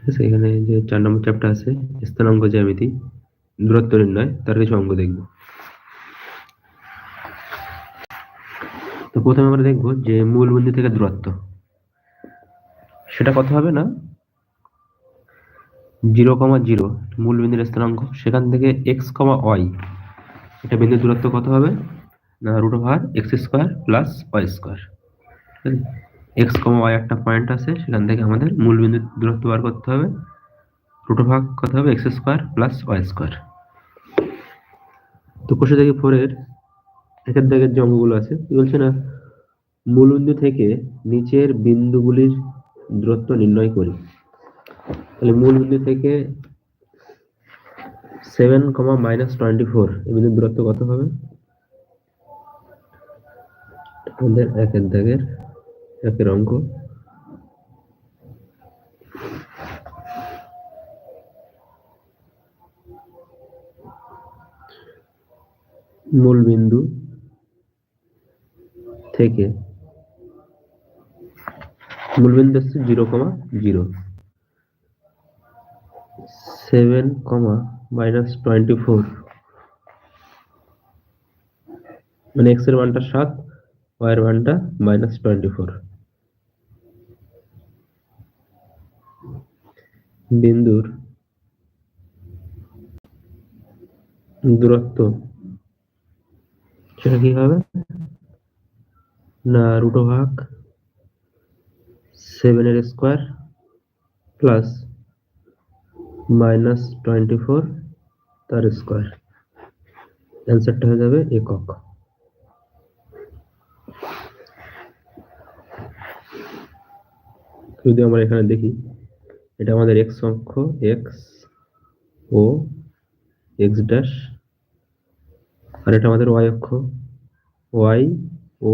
ঠিক আছে? এখানে যে চার নম্বর চ্যাপ্টার আছে, স্থানাঙ্ক জ্যামিতি, দূরত্ব নির্ণয়, তার কিছু অঙ্ক দেখব। তো প্রথমে আমরা দেখব যে মূল বিন্দু থেকে দূরত্ব। সেটা কত হবে না? জিরো কমা জিরো মূল বিন্দুর স্থানাঙ্ক। সেখান থেকে এক্স কমা ওয়াই এটা বিন্দুর দূরত্ব কত হবে? না root over X square plus Y square X comma Y একটা পয়েন্ট আছে, সেখান থেকে আমাদের মূল বিন্দুর দূরত্ব বার করতে হবে। রুট ভাগ কত হবে X square plus Y square তো কোষে থেকে ফোরের একের দাগের যে অঙ্কগুলো আছে বলছে না? মূল বিন্দু থেকে নিচের বিন্দুগুলির দূরত্ব নির্ণয় করি। তাহলে মূল বিন্দু থেকে seven comma minus twenty four এই বিন্দুর দূরত্ব কত হবে? আমাদের একের দাগের একের অঙ্ক মূল বিন্দু থেকে মূল বিন্দু হচ্ছে zero comma zero seven comma minus twenty four মানে এক্সের মানটা সাত ওয়াই এর মানটা মাইনাস টোয়েন্টি ফোর বিন্দুর দূরত্ব। সেটা কি হবে? না রুট ভাগ সেভেন এর square plus minus twenty four তার স্কোয়ার অ্যান্সারটা হয়ে যাবে একক। যদি আমরা এখানে দেখি এটা আমাদের এক্স অক্ষ এক্স ও এক্স ড্যাশ আর এটা আমাদের ওয়াই অক্ষ ওয়াই ও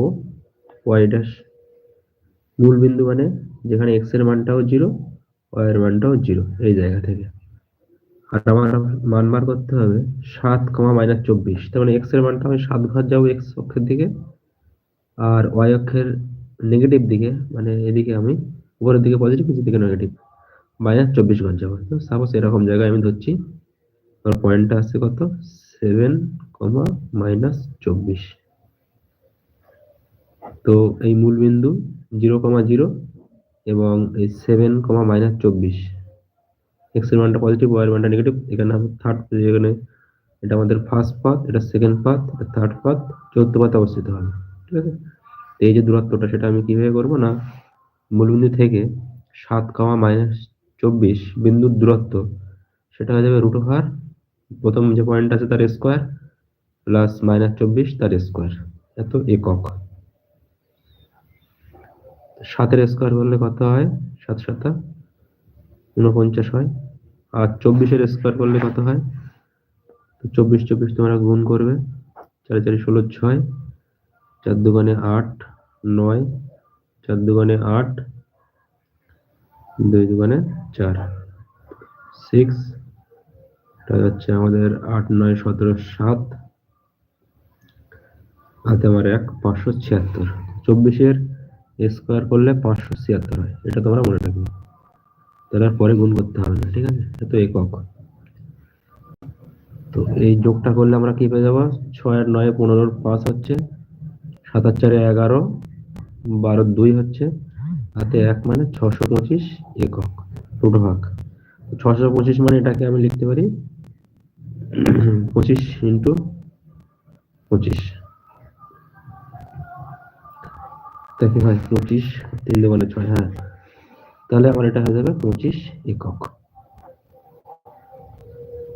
ওয়াই ড্যাশ মূল বিন্দু মানে যেখানে এক্সের মানটাও জিরো ওয়াই এর মানটাও জিরো এই জায়গা থেকে। আর আমার মান বার করতে হবে সাত কমা মাইনাস চব্বিশ। তার মানে এক্সের মানটা আমি সাত ঘর যাব এক্স অক্ষের দিকে, আর ওয়াই অক্ষের নেগেটিভ দিকে মানে এদিকে আমি উপরের দিকে পজিটিভ নিচের দিকে নেগেটিভ মাইনাস চব্বিশ ঘর যাব তো সাপোজ এরকম জায়গায় আমি ধরছি আমার পয়েন্টটা আছে কত? সেভেন কমা মাইনাস চব্বিশ। তো এই মূল বিন্দু জিরো কমা জিরো এবং এই সেভেন কমা মাইনাস চব্বিশ। এক্সের মানটা পজিটিভ ওয়াই এর মানটা নেগেটিভ এখানে থার্ড এখানে এটা আমাদের ফার্স্ট পাথ এটা সেকেন্ড পাথ এটা থার্ড পাথ চৌদ্দ পাথ অবস্থিত হবে। ঠিক আছে? এই যে দূরত্বটা, সেটা আমি কীভাবে করব না? মূলবিন্দু থেকে সাত কমা মাইনাস চব্বিশ, বিন্দুর দূরত্ব, সেটা হয়ে যাবে রুট ওভার প্রথম যে পয়েন্ট আছে তার স্কোয়ার প্লাস মাইনাস চব্বিশ তার স্কোয়ার এত একক। সাতের স্কোয়ার করলে কত হয়? সাত সাতা, উনপঞ্চাশ হয়। আর চব্বিশের স্কোয়ার করলে কত হয়? চব্বিশ চব্বিশ তোমরা গুণ করবে, চারি চারি ষোলো ছয়, চার দোকানে আট, নয়, চার দোকানে আট দুই দোকানে চার। সিক্স এটা হচ্ছে আমাদের আট, নয়, সতেরো, সাত হাতে আমার এক, পাঁচশো ছিয়াত্তর। চব্বিশের স্কোয়ার করলে পাঁচশো ছিয়াত্তর হয়। এটা তোমরা মনে রাখবে। তাহলে পরে গুণ করতে হবে না, ঠিক আছে? এটা তো একক। তো এই যোগটা করলে আমরা কি পেয়ে যাব? ছয় আর নয় পনেরোর পাঁচ হচ্ছে, সাত আর চারে এগারো, বারো, দুই হচ্ছে হাতে এক মানে ছশো পঁচিশ একক রুট ভাগ ছশো পঁচিশ মানে এটাকে আমি লিখতে পারি পঁচিশ ইন্টু পঁচিশ। তাকে হয় পঁচিশ তিন দোকানে ছয় হ্যাঁ। তাহলে আমার এটা হয়ে যাবে পঁচিশ একক।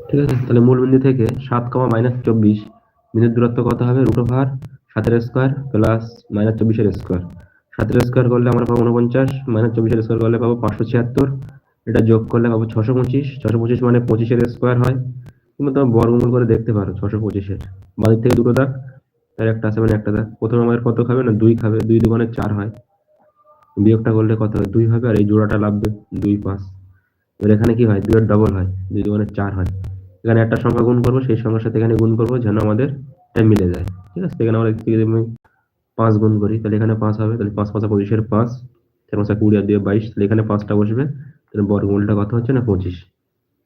ঠিক আছে? তাহলে মূল বিন্দু থেকে সাত কমা মাইনাস চব্বিশ, বিন্দুর দূরত্ব কত হবে? রুট ওভার সাতের স্কোয়ার প্লাস মাইনাস চব্বিশের স্কোয়ার। সাতের স্কোয়ার করলে আমরা পাবো উনপঞ্চাশ মাইনাস চব্বিশের স্কোয়ার করলে পাবো পাঁচশো ছিয়াত্তর। এটা যোগ করলে পাবো ছশো পঁচিশ ছশো পঁচিশ মানে পঁচিশের স্কোয়ার হয়। কিন্তু তোমার বর্গমূল করে দেখতে পারো ছশো পঁচিশের। বাদিক থেকে দুটো দাগ, তার একটা আছে মানে একটা দাগ। প্রথমে আমাদের কত খাবে না দুই খাবে, দুই দোকানে চার হয়। বিয়োগটা করলে কত হয়? দুই হবে আর এই জোড়াটা লাগবে দুই পাঁচ। এবার এখানে কি হয়? দুইয়ের ডবল হয়, দুই দোকানে চার হয়। এখানে একটা সংখ্যা গুণ করব, সেই সংখ্যার সাথে এখানে গুণ করব যেন আমাদের মিলে যায়। ঠিক আছে? এখানে আমরা পাঁচ গুণ করি, তাহলে এখানে পাঁচ হবে, তাহলে পাঁচ পাঁচা পঁচিশের পাঁচ চার পাঁচা কুড়ি আর দুই বাইশ, তাহলে এখানে পাঁচটা বসবে, তাহলে বর্গমূলটা কত হচ্ছে না পঁচিশ,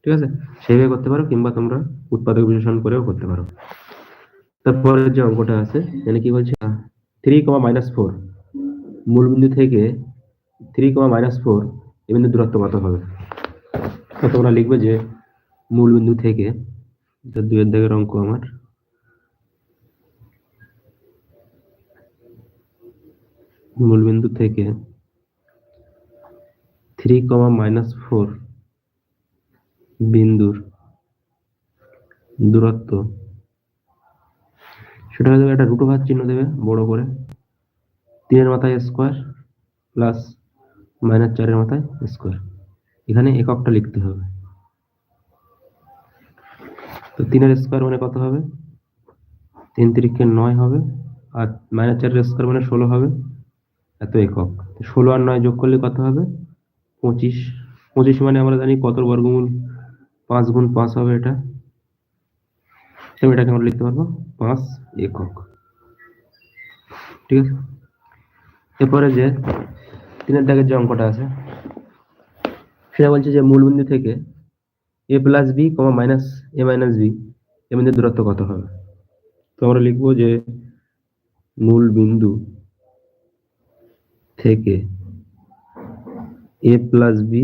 ঠিক আছে? সেইভাবে করতে পারো, কিংবা তোমরা উৎপাদক বিশ্লেষণ করেও করতে পারো। তারপরে যে অঙ্কটা আছে, এখানে কি বলছে? থ্রি কমা মাইনাস ফোর মূলবিন্দু থেকে থ্রি কমা মাইনাস ফোর এই বিন্দুর দূরত্ব কত হবে? তো তোমরা লিখবে যে মূলবিন্দু থেকে দুয়ের দাগের অঙ্ক আমার মূলবিন্দু থেকে থ্রি কমা মাইনাস ফোর বিন্দুর দূরত্ব। সেটা হয়ে একটা রুটো ভাত চিহ্ন দেবে, বড় করে। তিনের মাথায় স্কোয়ার প্লাস মাইনাস চারের মাথায় স্কোয়ার এখানে এককটা লিখতে হবে। তো তিনের স্কোয়ার মানে কত হবে? তিন তিরিখে নয় হবে, আর মাইনাস চারের স্কোয়ার মানে ষোলো হবে। এত একক। ষোলো আর নয় যোগ করলে কত হবে? পঁচিশ। পঁচিশ মানে আমরা জানি কত বর্গমূল? পাঁচ গুণ পাঁচ হবে এটা। এটাকে আমরা লিখতে পারব? পাঁচ একক। ঠিক আছে? এরপরে যে তিনের দাগের যে অঙ্কটা আছে, সেটা বলছে যে মূলবিন্দু থেকে A plus B comma minus A minus B এর মধ্যে দূরত্ব কত হবে? তো আমরা লিখব যে মূল বিন্দু থেকে এ প্লাস বি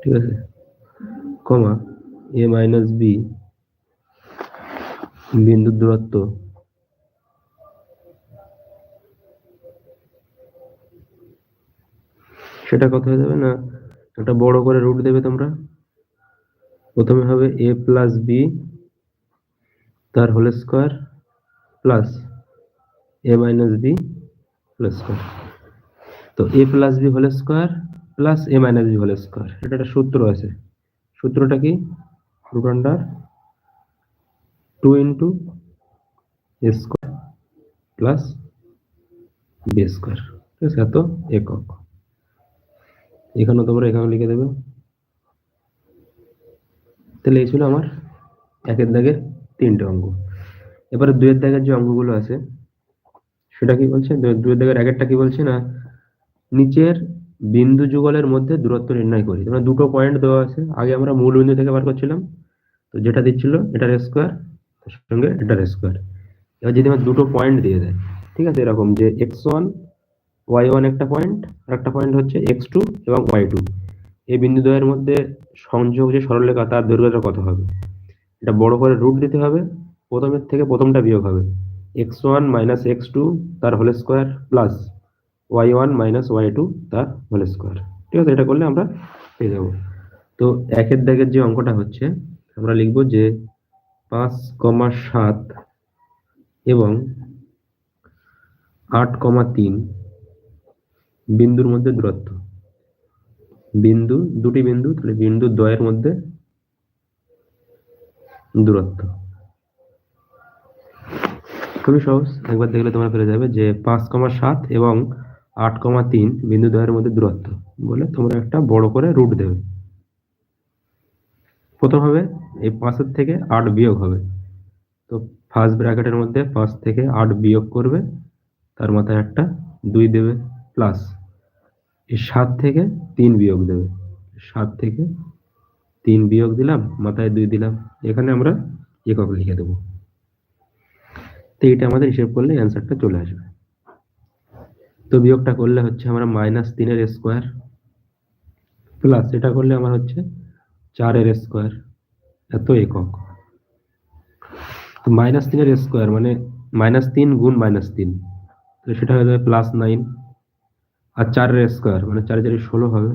ঠিক আছে? কমা এ মাইনাস বি বিন্দুর দূরত্ব সেটা কত হয়ে যাবে না? একটা বড় করে রুট দেবে তোমরা। প্রথমে হবে এ প্লাস বি তার whole square plus A minus B whole square তো A plus B whole square plus A minus B whole square এটা একটা সূত্র আছে। সূত্রটা কি? Root under two into A square plus B square ঠিক আছে, এত একক। এখানেও তোমরা এখানে লিখে দেবে। তাহলে এই ছিল আমার একের দাগের তিনটে অঙ্ক। এবারে দুয়ের দাগের যে অঙ্কগুলো আছে সেটা কি বলছে? দুয়ের দাগের একেরটা কি বলছে না? নিচের বিন্দু যুগলের মধ্যে দূরত্ব নির্ণয় করি। তোমরা দুটো পয়েন্ট দেওয়া আছে। আগে আমরা মূল বিন্দু থেকে বার করছিলাম। তো যেটা দিচ্ছিল, এটার স্কোয়ার সঙ্গে এটার স্কোয়ার এবার যদি আমার দুটো পয়েন্ট দিয়ে দেয়, ঠিক আছে? এরকম যে এক্স ওয়ান ওয়াই ওয়ান একটা পয়েন্ট আর একটা পয়েন্ট হচ্ছে এক্স টু এবং ওয়াই টু এই বিন্দু দ্বয়ের মধ্যে সংযোগ যে সরলরেখা, তার দৈর্ঘ্যটা কত হবে? এটা বড় করে রুট দিতে হবে। প্রথমের থেকে প্রথমটা বিয়োগ হবে। X one minus X two তার whole square plus Y one minus Y two তার হোল স্কোয়ার ঠিক আছে, এটা করলে আমরা পেয়ে যাব। তো একের দাগের যে অঙ্কটা হচ্ছে, আমরা লিখব যে পাঁচ কমা সাত এবং আট কমা তিন বিন্দুর মধ্যে দূরত্ব। বিন্দু, দুটি বিন্দু, তাহলে বিন্দু দ্বয়ের মধ্যে দূরত্ব। খুবই সহজ। একবার দেখলে তোমরা পেরে যাবে যে পাঁচ কমা সাত এবং আট কমা তিন বিন্দু দ্বয়ের মধ্যে দূরত্ব বলে তোমরা একটা বড় করে রুট দেবে। প্রথম হবে এই পাঁচের থেকে আট বিয়োগ হবে। তো ফার্স্ট ব্র্যাকেটের মধ্যে পাঁচ থেকে আট বিয়োগ করবে, তার মাথায় একটা দুই দেবে প্লাস এই সাত থেকে তিন বিয়োগ দেবে। সাত থেকে তিন বিয়োগ দিলাম, মাথায় দুই দিলাম। এখানে আমরা একক লিখে দেবো। তো এটা আমাদের হিসেব করলে অ্যান্সারটা চলে আসবে। তো বিয়োগটা করলে হচ্ছে আমরা মাইনাস তিনের স্কোয়ার প্লাস এটা করলে আমার হচ্ছে চারের স্কোয়ার এত একক। তো মাইনাস তিনের স্কোয়ার মানে মাইনাস তিন গুণ মাইনাস তিন। তো সেটা হয়ে যাবে প্লাস নাইন আর চারের স্কোয়ার মানে চারে চারে ষোলো হবে,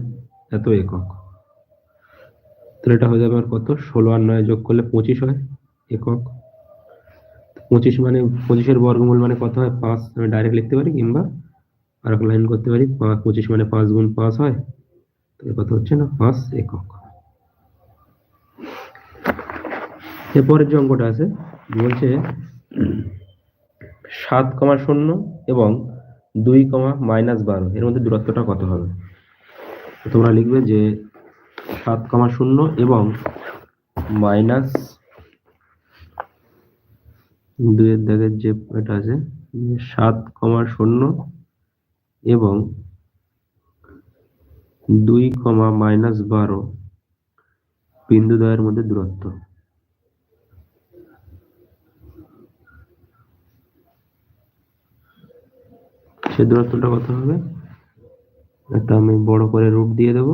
এত একক। তো এটা হয়ে যাবে আমার কত? ষোলো আর নয় যোগ করলে পঁচিশ হয় একক। পঁচিশ মানে পঁচিশের বর্গমূল মানে কত হয়? পাঁচ, আমি ডাইরেক্ট লিখতে পারি, কিংবা আর এক লাইন করতে পারি, পাঁচ, পঁচিশ মানে পাঁচ গুণ পাঁচ হয় তাহলে কত হচ্ছে না? পাঁচ একক। এরপরের যে অঙ্কটা আছে বলছে সাত কমা শূন্য এবং দুই কমা মাইনাস বারো, এর মধ্যে দূরত্বটা কত হবে? তোমরা লিখবে যে সাত কমা শূন্য এবং মাইনাস দুইয়ের দাগের যে এটা আছে, সাত কমা শূন্য এবং দুই কমা মাইনাস বারো বিন্দু দ্বয়ের মধ্যে দূরত্ব। সে দূরত্বটা কত হবে? এটা আমি বড় করে রুট দিয়ে দেব।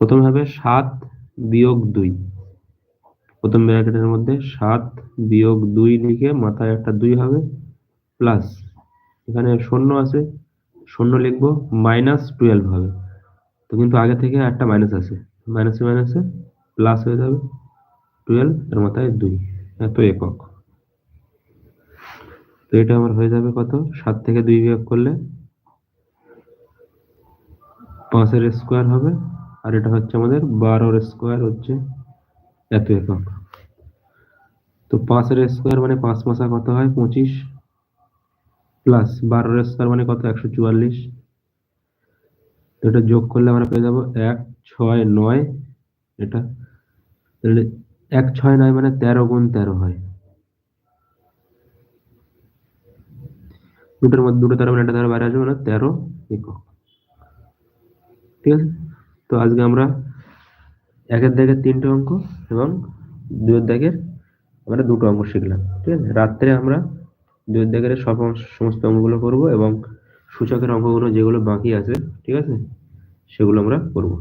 প্রথমে হবে সাত বিয়োগ দুই। প্রথম ব্র্যাকেটের মধ্যে সাত বিয়োগ দুই লিখে মাথায় একটা দুই হবে প্লাস এখানে শূন্য আছে, শূন্য লিখব মাইনাস টুয়েলভ হবে। তো কিন্তু আগে থেকে একটা মাইনাস আছে। মাইনাসে মাইনাসে প্লাস হয়ে যাবে টুয়েলভ এর মাথায় দুই। এত একক। তো এটা আমার হয়ে যাবে কত? সাত থেকে দুই বিয়োগ করলে পাঁচের স্কোয়ার হবে, আর এটা হচ্ছে আমাদের বারোর স্কোয়ার হচ্ছে এত একক তো পাঁচের স্কোয়ার মানে পাঁচ মাসা কত হয়? পঁচিশ। প্লাস বারোর স্কোয়ার মানে কত? একশো চুয়াল্লিশ। তো এটা যোগ করলে আমরা পেয়ে যাব এক, ছয়, নয়। এটা এক, ছয়, নয় মানে তেরো গুণ তেরো হয়। দুটোর মধ্যে, দুটো তেরো মানে একটা তেরো বাইরে আসবে মানে তেরো একক। ঠিক আছে? তো আজকে আমরা একের দাগের তিনটে অঙ্ক এবং দুয়ের দাগের আমরা দুটো অঙ্ক শিখলাম, ঠিক আছে? রাত্রে আমরা দুয়ের দাগের সব সমস্ত অঙ্কগুলো করব এবং সূচকের অঙ্কগুলো যেগুলো বাকি আছে, ঠিক আছে? সেগুলো আমরা করব।